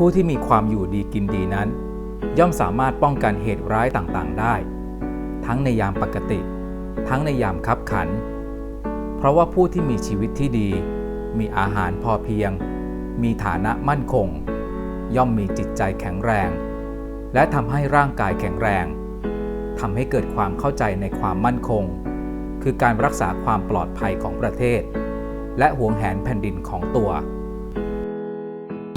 ผู้ที่มีความอยู่ดีกินดีนั้น ย่อมสามารถป้องกันเหตุร้ายต่างๆได้ ทั้งในยามปกติ ทั้งในยามคับขัน เพราะว่าผู้ที่มีชีวิตที่ดี มีอาหารพอเพียง มีฐานะมั่นคง ย่อมมีจิตใจแข็งแรง และทำให้ร่างกายแข็งแรงทำให้เกิดความเข้าใจในความมั่นคง คือการรักษาความปลอดภัยของประเทศ และหวงแหนแผ่นดินของตัว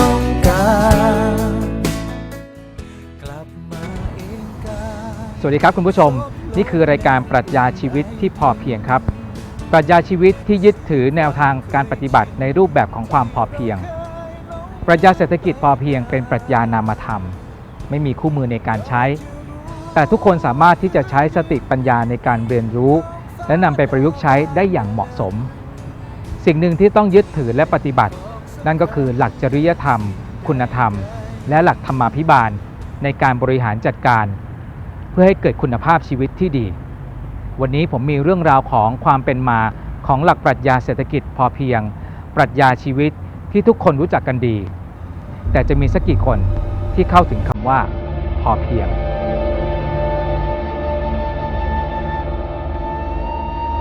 อง สวัสดีครับคุณผู้ชม นี่คือรายการปรัชญาชีวิตที่พอเพียงครับ ปรัชญาชีวิตที่ยึดถือแนวทางการปฏิบัติในรูปแบบของความพอเพียง ปรัชญาเศรษฐกิจพอเพียงเป็นปรัชญานามธรรม ไม่มีคู่มือในการใช้ แต่ทุกคนสามารถที่จะใช้สติปัญญาในการเรียนรู้ และนำไปประยุกต์ใช้ได้อย่างเหมาะสม สิ่งหนึ่งที่ต้องยึดถือและปฏิบัติ นั่นก็คือหลักจริยธรรม คุณธรรม และหลักธรรมาภิบาลในการบริหารจัดการ เพื่อให้เกิดคุณภาพชีวิตที่ดี วันนี้ผมมีเรื่องราวของความเป็นมาของหลักปรัชญาเศรษฐกิจพอเพียง ปรัชญาชีวิตที่ทุกคนรู้จักกันดี แต่จะมีสักกี่คนที่เข้าถึงคำว่า พอเพียง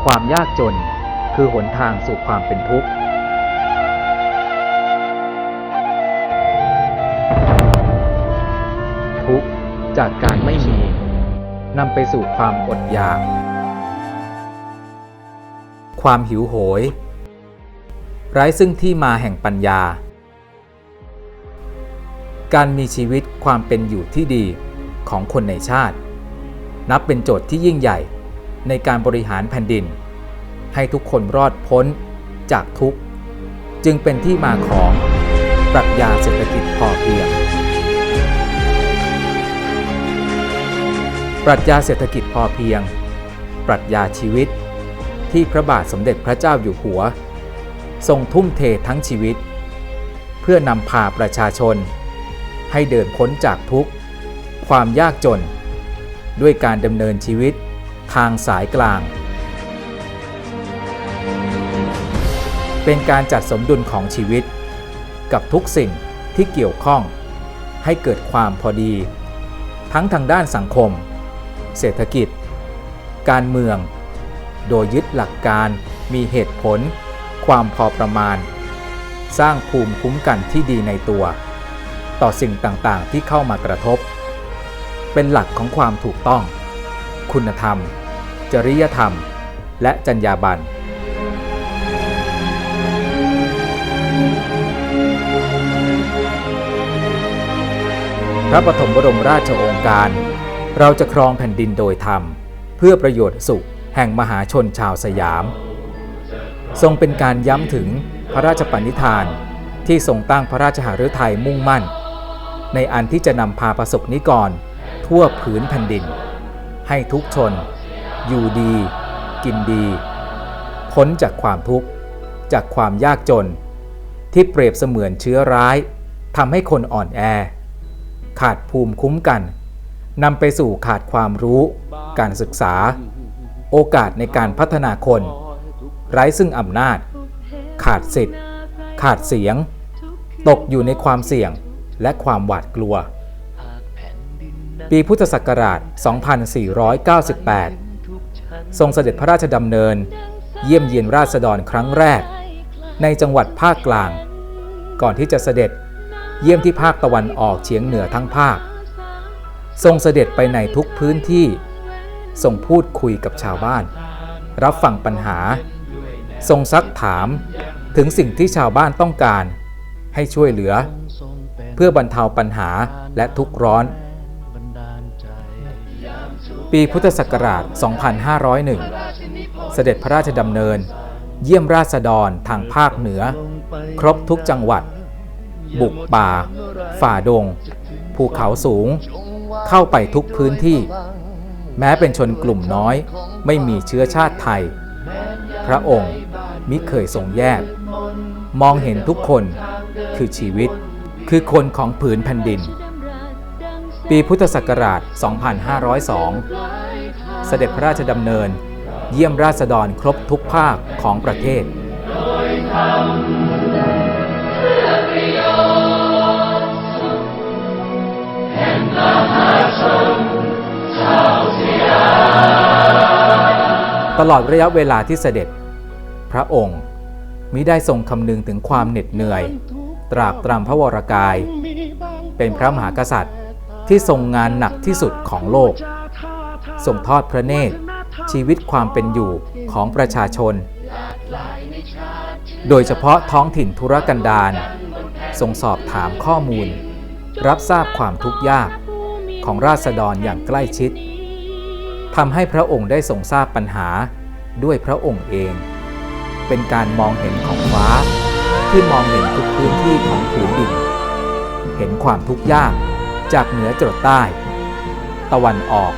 ความยากจนคือหนทางสู่ความเป็นทุกข์ทุกข์จากการไม่มี นำไปสู่ความอดอยาก ความหิวโหย ไร้ซึ่งที่มาแห่งปัญญา การมีชีวิตความเป็นอยู่ที่ดีของคนในชาติ นับเป็นโจทย์ที่ยิ่งใหญ่ในการบริหารแผ่นดิน ให้ทุกคนรอดพ้นจากทุกข์ จึงเป็นที่มาของปรัชญาเศรษฐกิจพอเพียง ปรัชญาเศรษฐกิจพอเพียง ปรัชญาชีวิต ที่พระบาทสมเด็จพระเจ้าอยู่หัว ทรงทุ่มเททั้งชีวิต เพื่อนำพาประชาชน ให้เดินพ้นจากทุกข์ ความยากจน ด้วยการดำเนินชีวิตทางสายกลาง เป็นการจัดสมดุลของชีวิต กับทุกสิ่งที่เกี่ยวข้อง ให้เกิดความพอดี ทั้งทางด้านสังคม เศรษฐกิจ การเมือง โดยยึดหลักการมีเหตุผล ความพอประมาณ สร้างภูมิคุ้มกันที่ดีในตัว ต่อสิ่งต่างๆที่เข้ามากระทบ เป็นหลักของความถูกต้อง คุณธรรม จริยธรรม และจรรยาบรรณพระปฐมบรมราชโองการ เราจะครองแผ่นดินโดยธรรม เพื่อประโยชน์สุขแห่งมหาชนชาวสยาม ทรงเป็นการย้ำถึงพระราชปณิธานที่ทรงตั้งพระราชหฤทัยมุ่งมั่น ในอันที่จะนำพาประสบนิกร ทั่วผืนแผ่นดิน ให้ทุกชน อยู่ดี กินดีพ้นจากความทุกข์ จากความยากจน ที่เปรียบเสมือนเชื้อร้ายทำให้คนอ่อนแอ ขาดภูมิคุ้มกัน นำไปสู่ขาดความรู้ การศึกษา โอกาสในการพัฒนาคน ไร้ซึ่งอำนาจ ขาดสิทธิ์ ขาดเสียง ตกอยู่ในความเสี่ยงและความหวาดกลัว ปีพุทธศักราช 2498 ทรงเสด็จพระราชดำเนิน เยี่ยมเยียนราษฎรครั้งแรก ในจังหวัดภาคกลาง ก่อนที่จะเสด็จเยี่ยมที่ภาคตะวันออกเฉียงเหนือทั้งภาค ทรงเสด็จไปในทุกพื้นที่ทรงพูดคุยกับชาวบ้าน รับฟังปัญหา ทรงซักถามถึงสิ่งที่ชาวบ้านต้องการ ให้ช่วยเหลือ เพื่อบรรเทาปัญหาและทุกข์ร้อน ปีพุทธศักราช 2501 เสด็จพระราชดำเนิน เยี่ยมราษฎรทางภาคเหนือ ครบทุกจังหวัด บุกป่า ฝ่าดง ภูเขาสูง เข้าไปทุกพื้นที่ แม้เป็นชนกลุ่มน้อยไม่มีเชื้อชาติไทย พระองค์มิเคยทรงแยก มองเห็นทุกคนคือชีวิตคือคนของผืนแผ่นดิน ปีพุทธศักราช 2502 เสด็จพระราชดำเนิน เยี่ยมราษฎรครบทุกภาคของประเทศ ตลอดระยะเวลาที่เสด็จ พระองค์มิได้ทรงคำนึงถึงความเหน็ดเหนื่อย ตรากตรำพระวรกาย เป็นพระมหากษัตริย์ที่ทรงงานหนักที่สุดของโลก ทรงทอดพระเนตรชีวิตความเป็นอยู่ของประชาชน โดยเฉพาะท้องถิ่นธุรกันดารทรงสอบถามข้อมูล รับทราบความทุกข์ยากของราษฎรอย่างใกล้ชิด ทำให้พระองค์ได้ทรงทราบปัญหาด้วยพระองค์เอง เป็นการมองเห็นของฟ้า ที่มองเห็นทุกพื้นที่ของผืนดิน เห็นความทุกข์ยากจากเหนือจรดใต้ ตะวันออก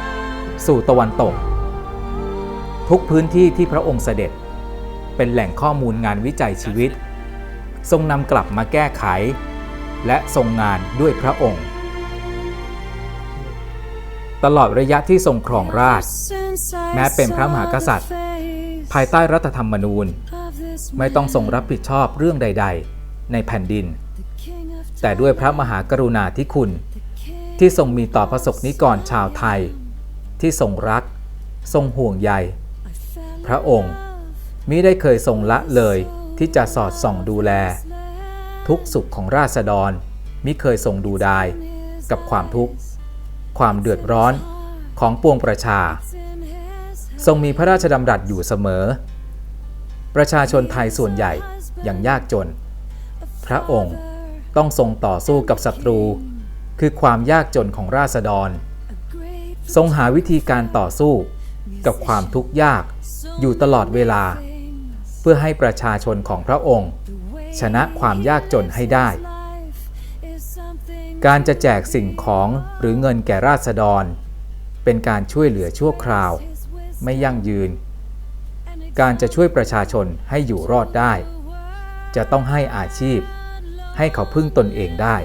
สู่ตะวันตก ทุกพื้นที่ที่พระองค์เสด็จ เป็นแหล่งข้อมูลงานวิจัยชีวิต ทรงนำกลับมาแก้ไข และทรงงานด้วยพระองค์ ตลอดระยะที่ทรงครองราชย์แม้เป็นพระมหากษัตริย์ ภายใต้รัฐธรรมนูญ ไม่ต้องทรงรับผิดชอบเรื่องใด ๆ ในแผ่นดิน แต่ด้วยพระมหากรุณาธิคุณ ที่ทรงมีต่อประสบนิกรชาวไทย ที่ทรงรัก ทรงห่วงใย พระองค์มิได้เคยทรงละเลยที่จะสอดส่องดูแล ทุกสุขของราษฎรมิเคยทรงดูดายกับความทุกข์ ความเดือดร้อนของปวงประชา ทรงมีพระราชดำรัสอยู่เสมอ ประชาชนไทยส่วนใหญ่อย่างยากจน พระองค์ต้องทรงต่อสู้กับศัตรู คือความยากจนของราษฎร ทรงหาวิธีการต่อสู้กับความทุกข์ยากอยู่ตลอดเวลา เพื่อให้ประชาชนของพระองค์ ชนะความยากจนให้ได้ การจะแจกสิ่งของหรือเงินแก่ราษฎร เป็นการช่วยเหลือชั่วคราว ไม่ยั่งยืน การจะช่วยประชาชนให้อยู่รอดได้ จะต้องให้อาชีพ ให้เขาพึ่งตนเองได้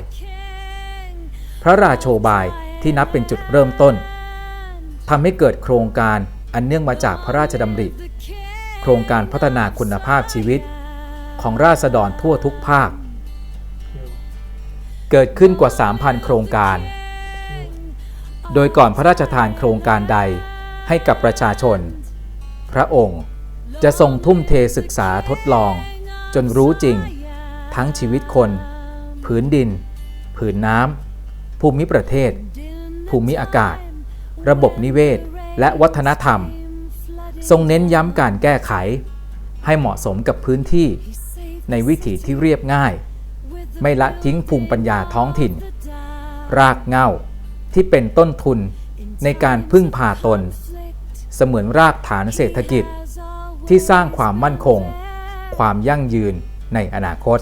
พระราโชบายที่นับเป็นจุดเริ่มต้นทำให้เกิดโครงการอันเนื่องมาจากพระราชดำริ โครงการพัฒนาคุณภาพชีวิต ของราษฎรทั่วทุกภาค เกิดขึ้นกว่า 3,000 โครงการ โดยก่อนพระราชทานโครงการใดให้กับประชาชน พระองค์จะทรงทุ่มเทศึกษาทดลอง จนรู้จริง ทั้งชีวิตคน ผืนดิน ผืนน้ำ ภูมิประเทศ ภูมิอากาศ ระบบนิเวศ และวัฒนธรรม ทรงเน้นย้ำการแก้ไข ให้เหมาะสมกับพื้นที่ในวิถีที่เรียบง่าย ไม่ละทิ้งภูมิปัญญาท้องถิ่น รากเง้าที่เป็นต้นทุนในการพึ่งพาตน เสมือนรากฐานเศรษฐกิจ ที่สร้างความมั่นคง ความยั่งยืนในอนาคต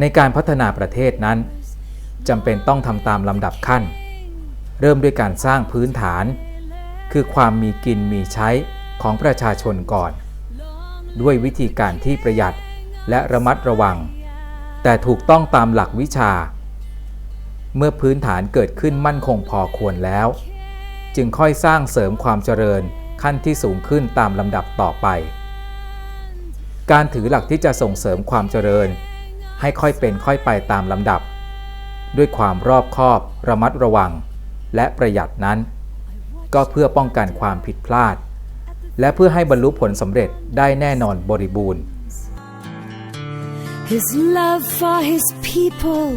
ในการพัฒนาประเทศนั้นจำเป็นต้องทำตามลำดับขั้น เริ่มด้วยการสร้างพื้นฐาน คือความมีกินมีใช้ของประชาชนก่อน ด้วยวิธีการที่ประหยัดและระมัดระวัง แต่ถูกต้องตามหลักวิชา เมื่อพื้นฐานเกิดขึ้นมั่นคงพอควรแล้ว จึงค่อยสร้างเสริมความเจริญขั้นที่สูงขึ้นตามลำดับต่อไป การถือหลักที่จะส่งเสริมความเจริญ ให้ค่อยเป็นค่อยไปตามลำดับ ด้วยความรอบคอบ ระมัดระวัง และประหยัดนั้น ก็เพื่อป้องกันความผิดพลาด และเพื่อให้บรรลุผลสำเร็จได้แน่นอนบริบูรณ์ His love for his people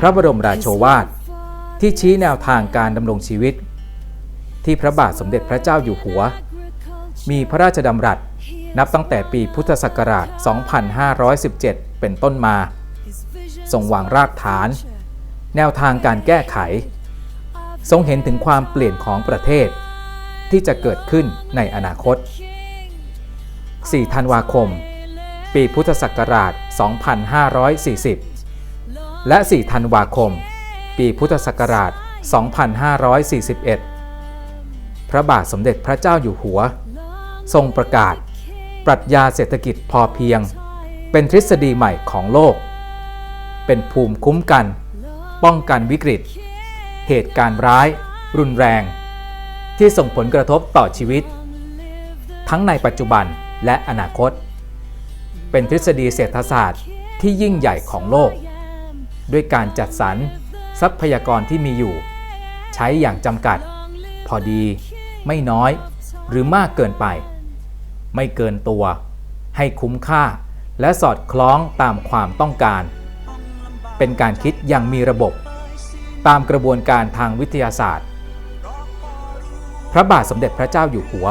พระบรมราโชวาทที่ชี้แนวทางการดำรงชีวิต ที่พระบาทสมเด็จพระเจ้าอยู่หัว มีพระราชดำรัสนับตั้งแต่ปีพุทธศักราช 2517 เป็นต้นมาทรงวางรากฐาน แนวทางการแก้ไข ทรงเห็นถึงความเปลี่ยนของประเทศ ที่จะเกิดขึ้นในอนาคต 4 ธันวาคม ปีพุทธศักราช 2540 และ 4 ธันวาคม ปีพุทธศักราช 2541 พระบาทสมเด็จพระเจ้าอยู่หัว ทรงประกาศ ปรัชญาเศรษฐกิจพอเพียง เป็นทฤษฎีใหม่ของโลก เป็นภูมิคุ้มกัน ป้องกันวิกฤต เหตุการณ์ร้าย รุนแรง ที่ส่งผลกระทบต่อชีวิต ทั้งในปัจจุบันและอนาคต เป็นทฤษฎีเศรษฐศาสตร์ที่ยิ่งใหญ่ของโลก ด้วยการจัดสรรทรัพยากรที่มีอยู่ ใช้อย่างจำกัด พอดี ไม่น้อย หรือมากเกินไป ไม่เกินตัว ให้คุ้มค่าและสอดคล้องตามความต้องการ เป็นการคิดอย่างมีระบบ ตามกระบวนการทางวิทยาศาสตร์ พระบาทสมเด็จพระเจ้าอยู่หัว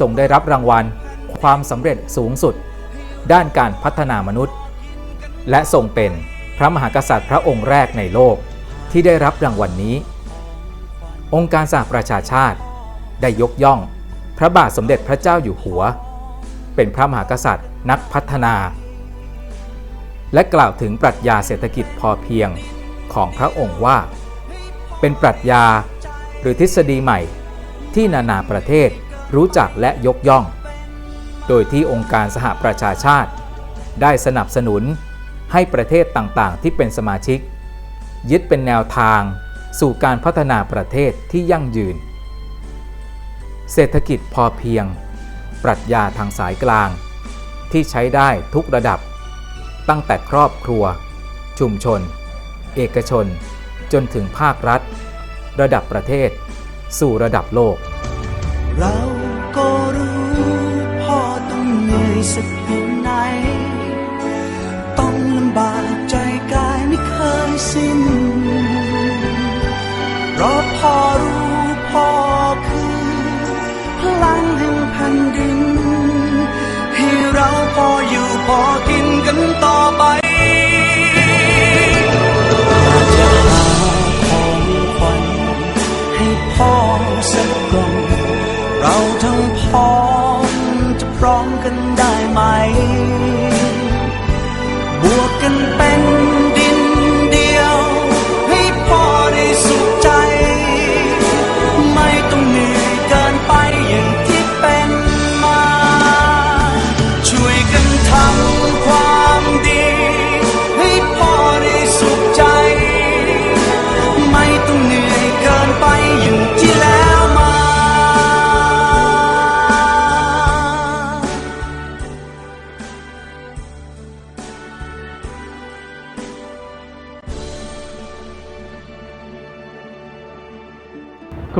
ทรงได้รับรางวัล ความสำเร็จสูงสุด ด้านการพัฒนามนุษย์ และทรงเป็นพระมหากษัตริย์พระองค์แรกในโลกที่ได้รับรางวัลนนี้ องค์การสหประชาชาติ ได้ยกย่อง พระบาทสมเด็จพระเจ้าอยู่หัว เป็นพระมหากษัตริย์นักพัฒนา และกล่าวถึงปรัชญาเศรษฐกิจพอเพียงของพระองค์ว่า เป็นปรัชญาหรือทฤษฎีใหม่ ที่นานาประเทศรู้จักและยกย่อง โดยที่องค์การสหประชาชาติ ได้สนับสนุนให้ประเทศต่างๆ ที่เป็นสมาชิก ยึดเป็นแนวทางสู่การพัฒนาประเทศที่ยั่งยืน เศรษฐกิจพอเพียง ปรัชญาทางสายกลาง ที่ใช้ได้ทุกระดับ ตั้งแต่ครอบครัว ชุมชน เอกชน จนถึงภาครัฐ ระดับประเทศ สู่ระดับโลก เราก็รู้พ่อต้องเหนื่อยสักเพียงไหน ต้องลำบากใจกายไม่เคยสิ้นเพราะพ่อรู้พ่อคือพลังแห่งแผ่นดิน ให้เราพออยู่พอกินกันต่อไป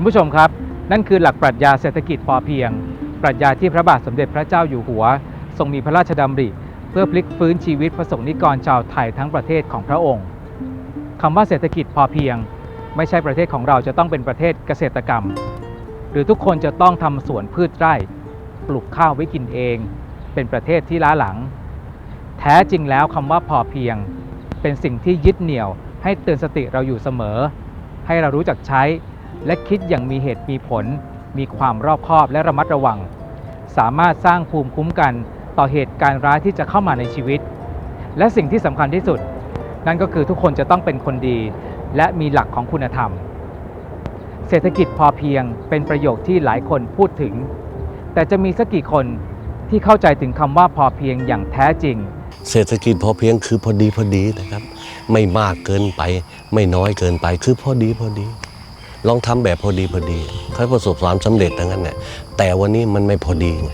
คุณผู้ชมครับ นั่นคือหลักปรัชญาเศรษฐกิจพอเพียง ปรัชญาที่พระบาทสมเด็จพระเจ้าอยู่หัว ทรงมีพระราชดำริ เพื่อพลิกฟื้นชีวิตประสงค์นิกรชาวไทยทั้งประเทศของพระองค์คำว่าเศรษฐกิจพอเพียง ไม่ใช่ประเทศของเราจะต้องเป็นประเทศเกษตรกรรม หรือทุกคนจะต้องทำสวนพืชไร่ ปลูกข้าวไว้กินเอง เป็นประเทศที่ล้าหลัง แท้จริงแล้วคำว่าพอเพียง เป็นสิ่งที่ยึดเหนี่ยว ให้เตือนสติเราอยู่เสมอ ให้เรารู้จักใช้ และคิดอย่างมีเหตุมีผล มีความรอบคอบและระมัดระวัง สามารถสร้างภูมิคุ้มกันต่อเหตุการณ์ร้ายที่จะเข้ามาในชีวิต และสิ่งที่สำคัญที่สุด นั่นก็คือทุกคนจะต้องเป็นคนดี และมีหลักของคุณธรรม เศรษฐกิจพอเพียงเป็นประโยคที่หลายคนพูดถึง แต่จะมีสักกี่คนที่เข้าใจถึงคำว่าพอเพียงอย่างแท้จริง เศรษฐกิจพอเพียงคือพอดีพอดีนะครับ ไม่มากเกินไปไม่น้อยเกินไปคือพอดีพอดี ลองทำแบบพอดีพอดีค่อยประสบความสำเร็จทั้งนั้นแหละแต่วันนี้มันไม่พอดีไง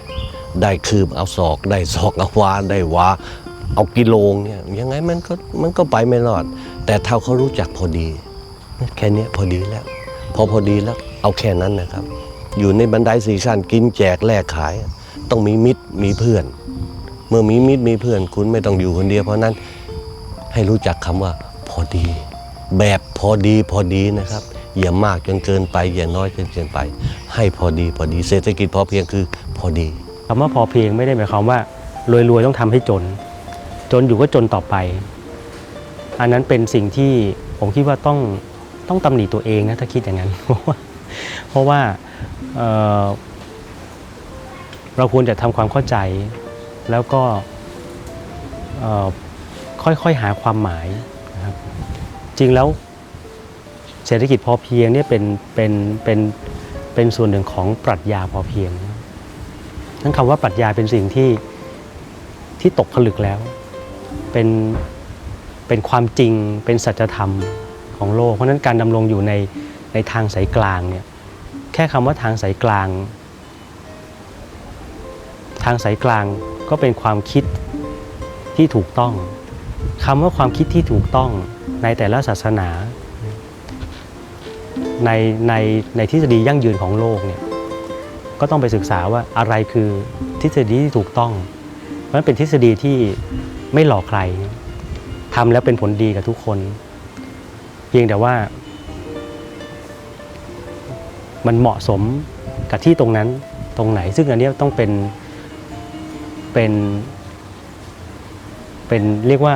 ได้คืบเอาศอก ได้ศอกเอาวาได้วาเอากิโลงเนี่ยยังไงมันก็มันก็ไปไม่รอด แต่ถ้าเขารู้จักพอดี แค่นี้พอดีแล้ว พอพอดีแล้วเอาแค่นั้นนะครับ อยู่ในบันไดสี่ขั้นกินแจกแลกขาย ต้องมีมิตรมีเพื่อน เมื่อมีมิตรมีเพื่อน คุณไม่ต้องอยู่คนเดียวเพราะฉะนั้นให้รู้จักคำว่าพอดี แบบพอดีพอดีนะครับ อย่ามากจนเกินไป อย่าน้อยจนเกินไป ให้พอดีพอดีเศรษฐกิจพอเพียงคือพอดีคำว่าพอเพียงไม่ได้หมายความว่ารวยๆต้องทำให้จน จนอยู่ก็จนต่อไป อันนั้นเป็นสิ่งที่ผมคิดว่าต้องต้องตำหนิตัวเองนะถ้าคิดอย่างนั้น เพราะว่าเพราะว่าเราควรจะทำความเข้าใจ แล้วก็ค่อยๆหาความหมายนะครับจริงแล้ว เศรษฐกิจพอเพียงเนี่ยเป็นเป็นเป็นเป็นส่วนหนึ่งของปรัชญาพอเพียงนั่นคำว่าปรัชญาเป็นสิ่งที่ที่ตกผลึกแล้ว เป็นเป็นความจริงเป็นสัจธรรมของโลก เพราะฉะนั้นการดำรงอยู่ในในทางสายกลางเนี่ยแค่คำว่าทางสายกลาง ทางสายกลางก็เป็นความคิดที่ถูกต้องคำว่าความคิดที่ถูกต้องในแต่ละศาสนา ในในในทฤษฎียั่งยืนของโลกเนี่ยก็ต้องไปศึกษาว่าอะไรคือทฤษฎีที่ถูกต้องมันเป็นทฤษฎีที่ไม่หลอกใครทำแล้วเป็นผลดีกับทุกคน เพียงแต่ว่า มันเหมาะสมกับที่ตรงนั้นตรงไหน ซึ่งอันนี้ต้องเป็นเป็นเป็นเรียกว่า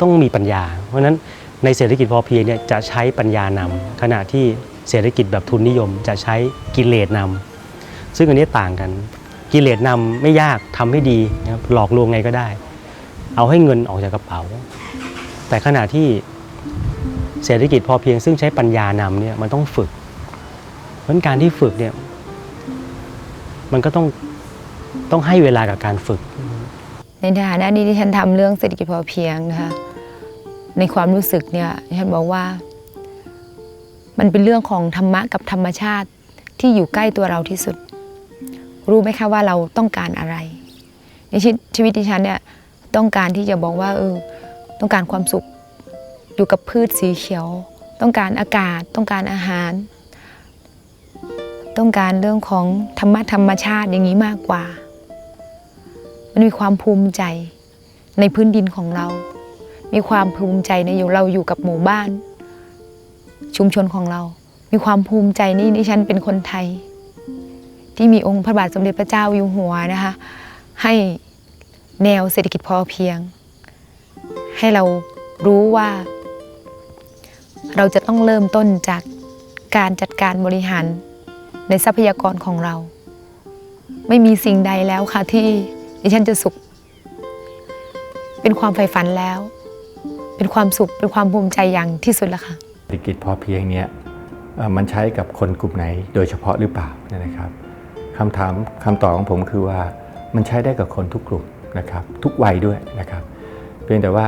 ต้องมีปัญญา เพราะฉะนั้นในเศรษฐกิจพอเพียงเนี่ยจะใช้ปัญญานำขณะที่ เศรษฐกิจแบบทุนนิยมจะใช้กิเลสนำซึ่งอันนี้ต่างกัน กิเลสนำไม่ยากทำให้ดีนะครับหลอกลวงไงก็ได้ เอาให้เงินออกจากกระเป๋า แต่ขณะที่เศรษฐกิจพอเพียงซึ่งใช้ปัญญานำเนี่ยมันต้องฝึก เพราะการที่ฝึกเนี่ยมันก็ต้องต้องให้เวลากับการฝึก ในฐานะนี้ที่ฉันทำเรื่องเศรษฐกิจพอเพียงนะคะในความรู้สึกเนี่ยฉันบอกว่า มันเป็นเรื่องของธรรมะกับธรรมชาติที่อยู่ใกล้ตัวเราที่สุด รู้ไหมคะว่าเราต้องการอะไร ในชีวิตดิฉันเนี่ยต้องการที่จะบอกว่าเออต้องการความสุขอยู่กับพืชสีเขียว ต้องการอากาศ ต้องการอาหาร ต้องการเรื่องของธรรมะธรรมชาติอย่างนี้มากกว่า มันมีความภูมิใจในพื้นดินของเรา มีความภูมิใจในอยู่เราอยู่กับหมู่บ้าน ชุมชนของเรา มีความภูมิใจนี่ดิฉันเป็นคนไทย ที่มีองค์พระบาทสมเด็จพระเจ้าอยู่หัวนะคะให้แนวเศรษฐกิจพอเพียง ให้เรารู้ว่า เราจะต้องเริ่มต้นจากการจัดการบริหารในทรัพยากรของเรา ไม่มีสิ่งใดแล้วค่ะที่ดิฉันจะสุข เป็นความใฝ่ฝันแล้ว เป็นความสุขเป็นความภูมิใจอย่างที่สุดแล้วค่ะ ศรษฐกิจพอเพียงเนี่ยมันใช้กับคนกลุ่มไหนโดยเฉพาะหรือเปล่าเนี่ยนะครับคำถามคำตอบของผมคือว่ามันใช้ได้กับคนทุกกลุ่มนะครับทุกวัยด้วยนะครับเพียงแต่ว่า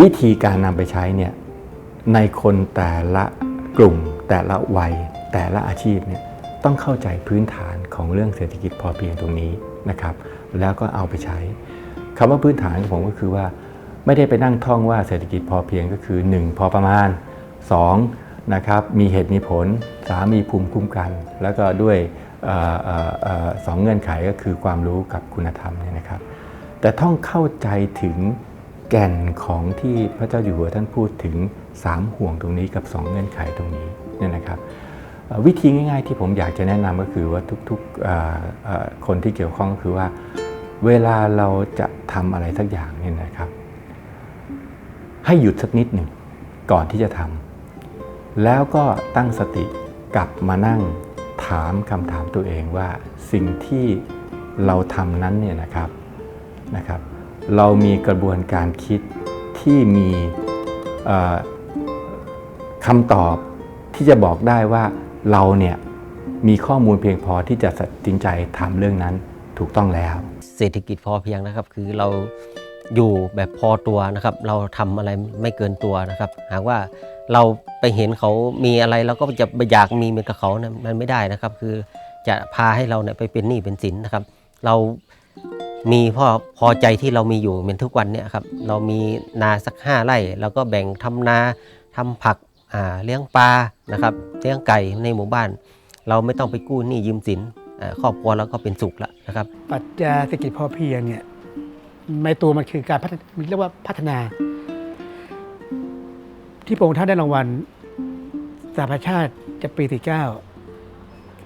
วิธีการนำไปใช้เนี่ยในคนแต่ละกลุ่ม แต่ละวัย แต่ละอาชีพเนี่ยต้องเข้าใจพื้นฐานของเรื่องเศรษฐกิจพอเพียงตรงนี้นะครับแล้วก็เอาไปใช้คำว่าพื้นฐานของผมก็คือว่าไม่ได้ไปนั่งท่องว่าเศรษฐกิจพอเพียงก็คือ 1 พอประมาณ 2นะครับมีเหตุมีผล 3 มีภูมิคุ้มกัน แล้วก็ด้วยออสองเงื่อนไขก็คือความรู้กับคุณธรรมเนี่ยนะครับ แต่ต้องเข้าใจถึงแก่นของที่พระเจ้าอยู่หัวท่านพูดถึง 3 ห่วงตรงนี้กับ 2 เงื่อนไขตรงนี้เนี่ยนะครับวิธีง่ายๆที่ผมอยากจะแนะนำก็คือว่าทุกๆคนที่เกี่ยวข้องก็คือว่า เวลาเราจะทำอะไรสักอย่างเนี่ยนะครับ ให้หยุดสักนิดหนึ่งก่อนที่จะทำ แล้วก็ตั้งสติกลับมานั่งถามคำถามตัวเองว่า สิ่งที่เราทำนั้นเนี่ยนะครับนะครับ เรามีกระบวนการคิดที่มีคำตอบที่จะบอกได้ว่าเราเนี่ยมีข้อมูลเพียงพอที่จะตัดสินใจทำเรื่องนั้นถูกต้องแล้ว เศรษฐกิจพอเพียงนะครับ คือเราอยู่แบบพอตัวนะครับ เราทำอะไรไม่เกินตัวนะครับ หากว่า เราไปเห็นเขามีอะไรเราก็จะอยากมีเหมือนกับเขานะมันไม่ได้นะครับ คือจะพาให้เราเนี่ยไปเป็นหนี้เป็นสินนะครับ เรามีพอพอใจที่เรามีอยู่เหมือนทุกวันเนี่ยครับเรามีนาสักห้าไร่เราก็แบ่งทำนาทำผักอ่าเลี้ยงปลานะครับเลี้ยงไก่ในหมู่บ้าน เราไม่ต้องไปกู้หนี้ยืมสินครอบครัวเราก็เป็นสุขแล้วนะครับปรัชญาเศรษฐกิจพอเพียงเนี่ยในตัวมันคือการพัฒนาเรียกว่าพัฒนา ที่พระองค์ท่านได้รางวัลสหประชาติจะปีที่เก้า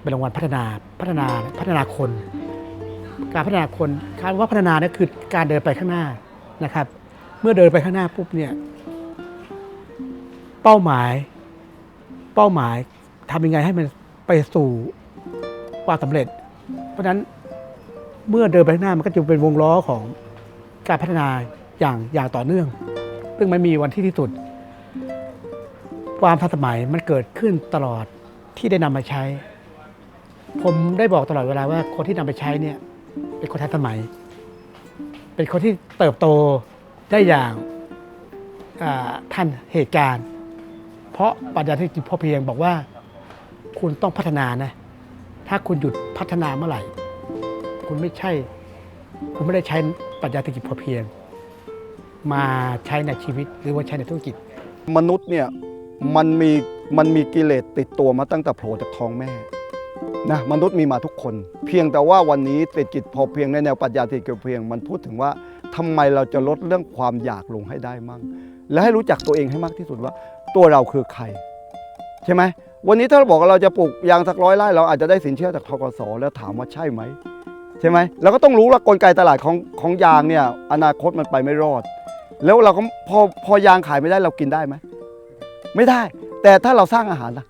เป็นรางวัลพัฒนาพัฒนาพัฒนาคน การพัฒนาคนคำว่าพัฒนาเนี่ยคือการเดินไปข้างหน้านะครับ เมื่อเดินไปข้างหน้าปุ๊บเนี่ยเป้าหมายเป้าหมายทำยังไงให้มันไปสู่ความสำเร็จ เพราะฉะนั้นเมื่อเดินไปข้างหน้ามันก็จะเป็นวงล้อของการพัฒนาอย่างอย่างต่อเนื่อง ซึ่งไม่มีวันที่ที่สุด ความทันสมัยมันเกิดขึ้นตลอดที่ได้นำมาใช้ ผมได้บอกตลอดเวลาว่าคนที่นำไปใช้เนี่ยเป็นคนทันสมัย เป็นคนที่เติบโตได้อย่างอ่าทันเหตุการณ์ เพราะปรัชญาเศรษฐกิจพอเพียงบอกว่าคุณต้องพัฒนานะ ถ้าคุณหยุดพัฒนาเมื่อไหร่ คุณไม่ใช่ คุณไม่ได้ใช้ปรัชญาเศรษฐกิจพอเพียง มาใช้ในชีวิตหรือว่าใช้ในธุรกิจ มนุษย์เนี่ย มันมีมันมีกิเลสติดตัวมาตั้งแต่โผล่จากท้องแม่นะมนุษย์มีมาทุกคน เพียงแต่ว่าวันนี้เศรษฐกิจพอเพียงในแนวปรัชญาเศรษฐกิจเพียง มันพูดถึงว่าทำไมเราจะลดเรื่องความอยากลงให้ได้มั่ง และให้รู้จักตัวเองให้มากที่สุดว่า ตัวเราคือใคร ใช่ไหมวันนี้ถ้าเราบอกว่าเราจะปลูกยางสักร้อยไร่เราอาจจะได้สินเชื่อจากทกสแล้วถามว่าใช่ไหมใช่ไหมเราก็ต้องรู้ว่ากลไกตลาดของของยางเนี่ยอนาคตมันไปไม่รอด แล้วเราก็พอพอยางขายไม่ได้เรากินได้ไหม ไม่ได้ แต่ถ้าเราสร้างอาหารนะ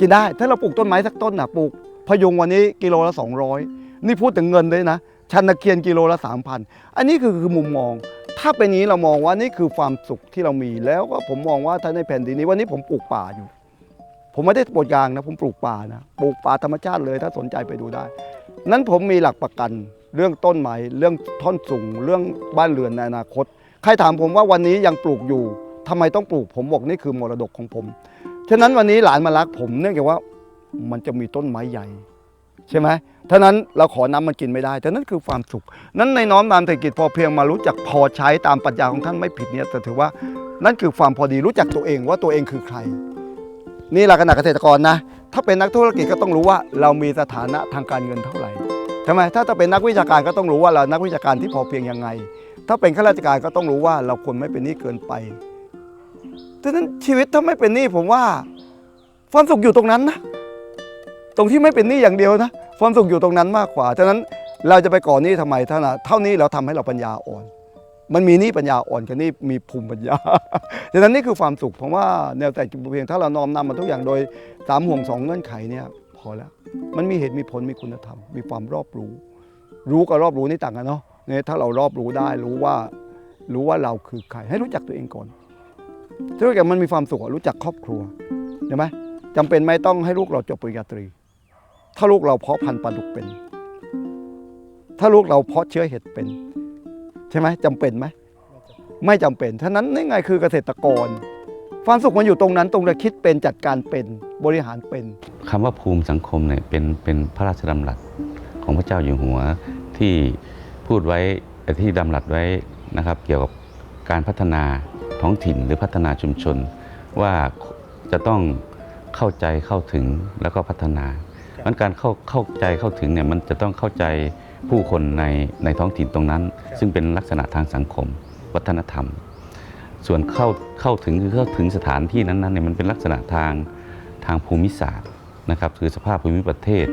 กินได้ ถ้าเราปลูกต้นไม้สักต้นน่ะปลูกพยุงวันนี้กิโลละ 200 นี่พูดถึงเงินด้วยนะชันตะเคียนกิโลละ 3,000 อันนี้คือคือมุมมอง ถ้าเป็นนี้เรามองว่านี่คือความสุขที่เรามีแล้วก็ผมมองว่าถ้าในแผ่นดินนี้วันนี้ผมปลูกป่าอยู่ ผมไม่ได้ปลูกยางนะ ผมปลูกป่านะปลูกป่าธรรมชาติเลย ถ้าสนใจไปดูได้ นั้นผมมีหลักประกันเรื่องต้นไม้เรื่องท่อนสูงเรื่องบ้านเรือนในอนาคต ใครถามผมว่าวันนี้ยังปลูกอยู่ ทำไมต้องปลูกผมบอกนี่คือมรดกของผม ฉะนั้นวันนี้หลานมารักผมเนื่องจากว่ามันจะมีต้นไม้ใหญ่ใช่ไหมท่านั้นเราขอน้ำมันกินไม่ได้แต่นั่นคือความสุข นั้นในน้อมนำเศรษฐกิจพอเพียงมารู้จักพอใช้ตามปรัชญาของท่านไม่ผิดเนี่ยแต่ถือว่านั่นคือความพอดีรู้จักตัวเองว่าตัวเองคือใคร นี่หลักขณะเกษตรกรนะ ถ้าเป็นนักธุรกิจก็ต้องรู้ว่าเรามีสถานะทางการเงินเท่าไหร่ใช่ไหมถ้าถ้าเป็นนักวิชาการก็ต้องรู้ว่าเรานักวิชาการที่พอเพียงยังไง ถ้าเป็นข้าราชการก็ต้องรู้ว่าเราควรไม่เป็นนี้เกินไป ดังนั้นชีวิตถ้าไม่เป็นหนี้ผมว่าความสุขอยู่ตรงนั้นนะ ตรงที่ไม่เป็นหนี้อย่างเดียวนะ ความสุขอยู่ตรงนั้นมากกว่าฉะนั้นเราจะไปก่อหนี้ทำไมเท่านั้นเท่านี้เราทำให้เราปัญญาอ่อน มันมีหนี้ปัญญาอ่อนกับหนี้มีภูมิปัญญาฉะนั้นนี่คือความสุขผมว่าแนวแต่กิจเพียงถ้าเราน้อมนำมาทุกอย่างโดยสามห่วงสองเงื่อนไขเนี่ยพอแล้ว มันมีเหตุมีผลมีคุณธรรม มีความรอบรู้ รู้กับรอบรู้นี่ต่างกันเนาะเนี่ยถ้าเรารอบรู้ได้รู้ว่ารู้ว่าเราคือใครให้รู้จักตัวเองก่อน ถ้ารู้จักมันมีความสุขรู้จักครอบครัวเห็นไหมจำเป็นไหมต้องให้ลูกเราจบปริญญาตรี ถ้าลูกเราเพาะพันธุ์ปลาดุกเป็น ถ้าลูกเราเพาะเชื้อเห็ดเป็น ใช่ไหมจำเป็นไหมไม่จำเป็นท่านั้นนี่ไงคือเกษตรกร ความสุขมันอยู่ตรงนั้นตรงเราคิดเป็นจัดการเป็นบริหารเป็นคำว่าภูมิสังคมเนี่ยเป็นเป็นพระราชดำรัสของพระเจ้าอยู่หัวที่พูดไว้ที่ดำรัสไว้นะครับ เกี่ยวกับการพัฒนา ท้องถิ่นหรือพัฒนาชุมชน ว่าจะต้องเข้าใจเข้าถึงแล้วก็พัฒนามันการเข้าเข้าใจเข้าถึงเนี่ยมันจะต้องเข้าใจผู้คนในในท้องถิ่นตรงนั้น ซึ่งเป็นลักษณะทางสังคม วัฒนธรรม ส่วนเข้าเข้าถึงคือเข้าถึงสถานที่นั้นๆเนี่ยมันเป็นลักษณะทางทางภูมิศาสตร์นะครับคือสภาพภูมิประเทศ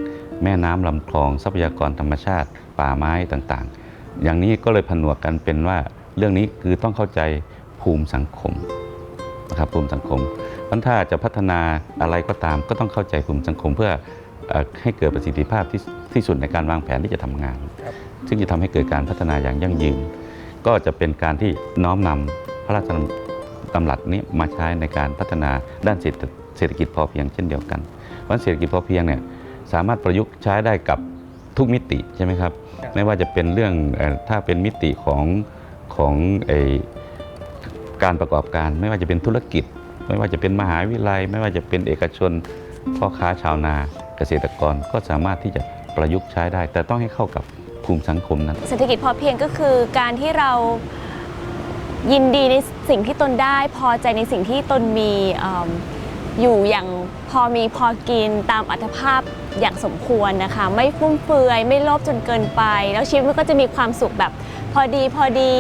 แม่น้ำลำคลองทรัพยากรธรรมชาติ ป่าไม้ต่างๆ อย่างนี้ก็เลยผนวกกันเป็นว่าเรื่องนี้คือต้องเข้าใจ ภูมิสังคมนะครับภูมิสังคมเพราะถ้าจะพัฒนาอะไรก็ตามก็ต้องเข้าใจภูมิสังคมเพื่อเอ่อให้เกิดประสิทธิภาพที่ที่สุดในการวางแผนที่จะทำงาน ซึ่งจะทำให้เกิดการพัฒนาอย่างยั่งยืน ก็จะเป็นการที่น้อมนำพระราชดำรัสนี้มาใช้ในการพัฒนาด้านเศรษฐเศรษฐกิจพอเพียงเช่นเดียวกันเพราะเศรษฐกิจพอเพียงเนี่ยสามารถประยุกต์ใช้ได้กับทุกมิติใช่ไหมครับ ไม่ว่าจะเป็นเรื่องเออถ้าเป็นมิติของของไอ การประกอบการ ไม่ว่าจะเป็นธุรกิจ ไม่ว่าจะเป็นมหาวิทยาลัย ไม่ว่าจะเป็นเอกชนพ่อค้าชาวนาเกษตรกรก็สามารถที่จะประยุกต์ใช้ได้ แต่ต้องให้เข้ากับภูมิสังคมนั้นเศรษฐกิจพอเพียงก็คือการที่เรายินดีในสิ่งที่ตนได้ พอใจในสิ่งที่ตนมีอมอยู่อย่างพอมีพอกินตามอัตภาพอย่างสมควรนะคะ ไม่ฟุ่มเฟือย ไม่โลภจนเกินไป แล้วชีวิตมันก็จะมีความสุขแบบ พอดีพอดี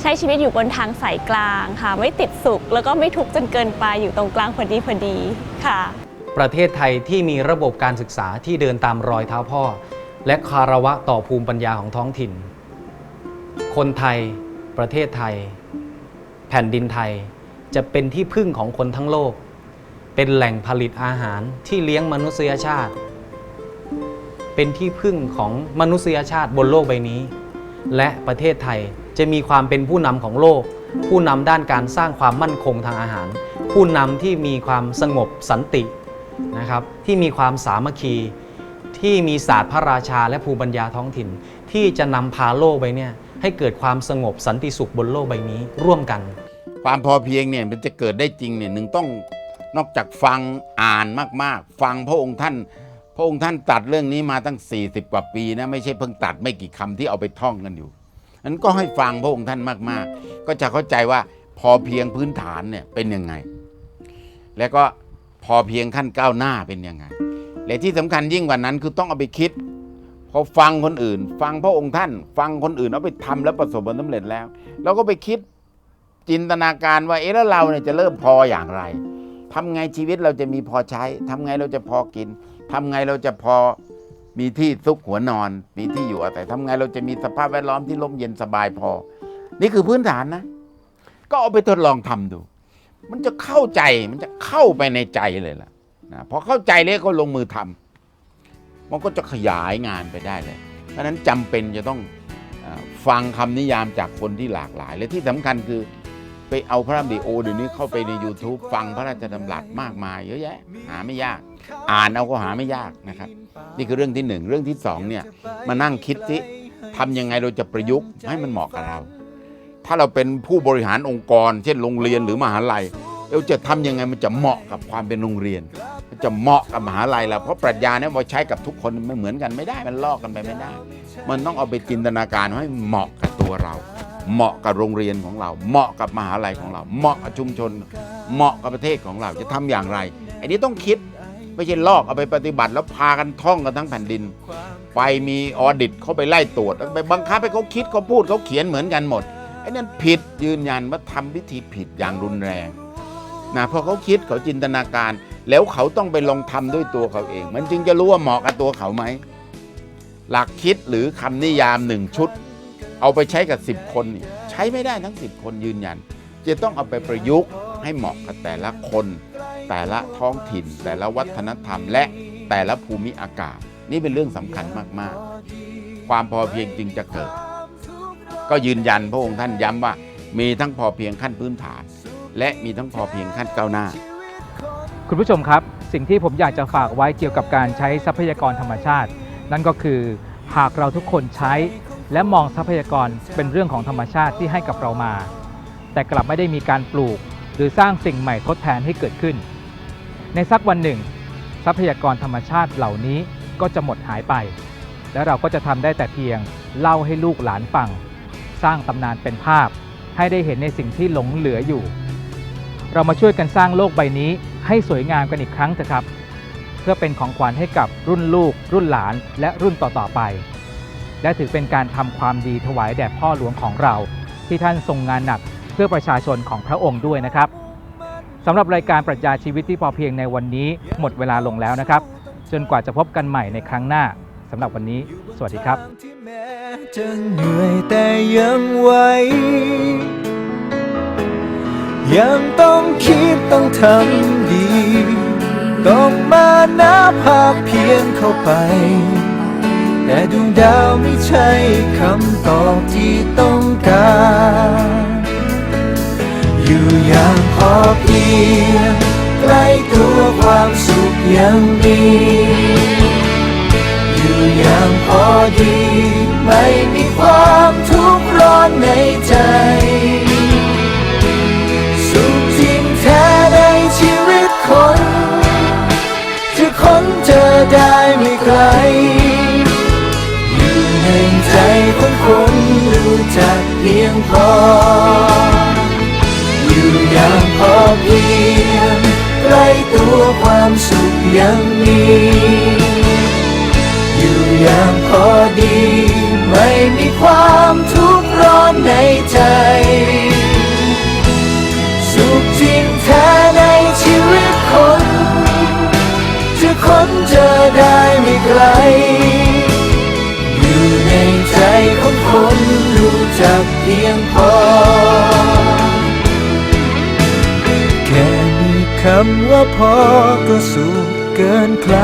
ใช้ชีวิตอยู่บนทางสายกลางค่ะ ไม่ติดสุข แล้วก็ไม่ทุกข์จนเกินไปอยู่ตรงกลางพอดีพอดีค่ะ ประเทศไทยที่มีระบบการศึกษาที่เดินตามรอยเท้าพ่อ และคารวะต่อภูมิปัญญาของท้องถิ่น คนไทย ประเทศไทย แผ่นดินไทยจะเป็นที่พึ่งของคนทั้งโลก เป็นแหล่งผลิตอาหารที่เลี้ยงมนุษยชาติ เป็นที่พึ่งของมนุษยชาติบนโลกใบนี้ และประเทศไทยจะมีความเป็นผู้นำของโลก ผู้นำด้านการสร้างความมั่นคงทางอาหาร ผู้นำที่มีความสงบสันตินะครับที่มีความสามัคคี ที่มีศาสตร์พระราชาและภูมิปัญญาท้องถิ่น ที่จะนำพาโลกใบเนี้ยให้เกิดความสงบสันติสุขบนโลกใบนี้ร่วมกัน ความพอเพียงเนี่ยมันจะเกิดได้จริงเนี่ยหนึ่งต้องนอกจากฟังอ่านมากๆ ฟังพระองค์ท่าน ระองค์ท่านตัดเรื่องนี้มาตั้ง 40 กว่าปีนะไม่ใช่เพิ่งตัดไม่กี่คำที่เอาไปท่องกันอยู่นั้นก็ให้ฟังพระองค์ท่านมาก ๆ ก็จะเข้าใจว่าพอเพียงพื้นฐานเนี่ยเป็นยังไง แล้วก็พอเพียงขั้นก้าวหน้าเป็นยังไง และที่สำคัญยิ่งกว่านั้นคือต้องเอาไปคิด พอฟังคนอื่น ฟังพระองค์ท่าน ฟังคนอื่นเอาไปทำแล้วประสบผลสำเร็จแล้วเราก็ไปคิดจินตนาการว่าเอ๊ะแล้วเราเนี่ยจะเริ่มพออย่างไรทำไงชีวิตเราจะมีพอใช้ทำไงเราจะพอกิน ทำไงเราจะพอมีที่ซุกหัวนอน มีที่อยู่อาศัยทำไงเราจะมีสภาพแวดล้อมที่ร่มเย็นสบายพอ นี่คือพื้นฐานนะ ก็เอาไปทดลองทำดู มันจะเข้าใจมันจะเข้าไปในใจเลยล่ะนะพอเข้าใจแล้วก็ลงมือทำมันก็จะขยายงานไปได้เลย เพราะนั้นจำเป็นจะต้องฟังคำนิยามจากคนที่หลากหลาย และที่สำคัญคือ ไปเอาพระธรรมดีโอเดี๋ยวนี้เข้าไปใน YouTube ฟังพระราชดำรัสมากมาย เยอะแยะ หาไม่ยาก อ่านเอาก็หาไม่ยากนะครับ นี่คือเรื่องที่หนึ่งเรื่องที่สองเนี่ยมานั่งคิดสิทำยังไงเราจะประยุกต์ให้มันเหมาะกับเรา ถ้าเราเป็นผู้บริหารองค์กร เช่นโรงเรียนหรือมหาลัยเราจะทำยังไงมันจะเหมาะกับความเป็นโรงเรียน มันจะเหมาะกับมหาลัยเราเพราะปรัชญาเนี่ยมาใช้กับทุกคนไม่เหมือนกันไม่ได้มันลอกกันไปไม่ได้ มันต้องเอาไปจินตนาการให้เหมาะกับตัวเรา เหมาะกับโรงเรียนของเรา เหมาะกับมหาลัยของเรา เหมาะกับชุมชน เหมาะกับประเทศของเราจะทำอย่างไรอันนี้ต้องคิดไม่ใช่ลอกเอาไปปฏิบัติแล้วพากันท่องกันทั้งแผ่นดิน ไปมีออดิตเขาไปไล่ตรวจไปบังคับให้เขาคิดเขาพูดเขาเขียนเหมือนกันหมดไอ้นั่นผิดยืนยันว่าทำพิธีผิดอย่างรุนแรงนะพราะเขาคิดเขาจินตนาการ แล้วเขาต้องไปลองทำด้วยตัวเขาเอง มันจึงจะรู้ว่าเหมาะกับตัวเขาไหมหลักคิดหรือคำนิยามหนึ่งชุด เอาไปใช้กับ 10 คนนี่ใช้ไม่ได้ทั้ง 10 คนยืนยัน จะต้องเอาไปประยุกต์ให้เหมาะกับแต่ละคน แต่ละท้องถิ่น แต่ละวัฒนธรรม และแต่ละภูมิอากาศ นี่เป็นเรื่องสำคัญมากๆ ความพอเพียงจึงจะเกิด ก็ยืนยันพระองค์ท่านย้ำว่า มีทั้งพอเพียงขั้นพื้นฐาน และมีทั้งพอเพียงขั้นก้าวหน้า คุณผู้ชมครับ สิ่งที่ผมอยากจะฝากไว้เกี่ยวกับการใช้ทรัพยากรธรรมชาติ นั่นก็คือหากเราทุกคนใช้ และมองทรัพยากรเป็นเรื่องของธรรมชาติที่ให้กับเรามา แต่กลับไม่ได้มีการปลูก หรือสร้างสิ่งใหม่ทดแทนให้เกิดขึ้น ในสักวันหนึ่ง ทรัพยากรธรรมชาติเหล่านี้ก็จะหมดหายไป และเราก็จะทำได้แต่เพียงเล่าให้ลูกหลานฟัง สร้างตำนานเป็นภาพ ให้ได้เห็นในสิ่งที่หลงเหลืออยู่ เรามาช่วยกันสร้างโลกใบนี้ให้สวยงามกันอีกครั้งเถอะครับ เพื่อเป็นของขวัญให้กับรุ่นลูก รุ่นหลานและรุ่นต่อๆไป และถือเป็นการทำความดีถวายแด่พ่อหลวงของเรา ที่ท่านทรงงานหนักเพื่อประชาชนของพระองค์ด้วยนะครับสำหรับรายการปรัชญาชีวิตที่พอเพียงในวันนี้ หมดเวลาลงแล้วนะครับ จนกว่าจะพบกันใหม่ในครั้งหน้าสำหรับวันนี้ สวัสดีครับจะเหนื่อยแต่ยังไหวยังต้องคิดต้องทำดี ต้องมานับภาคเพียงเข้าไป แต่ดวงดาวไม่ใช่คำตอบที่ต้องการ อยู่อย่างพอเพียงใกล้ตัวความสุขยังมี อยู่อย่างพอดี ไม่มีความทุกข์ร้อนในใจ สุขจริงแท้ในชีวิตคน จะค้นเจอได้ไม่ไกล เพียงพอ อยู่อย่างพอเพียงใกล้ตัวความสุขยังมีอยู่อย่างพอดี ไม่มีความทุกข์ร้อนในใจ สุขจริงแท้ในชีวิตคนจะค้นเจอได้ไม่ไกล อยู่ในใจของคน จักเพียงพอ แค่มีคำว่าพอก็สุขเกินใคร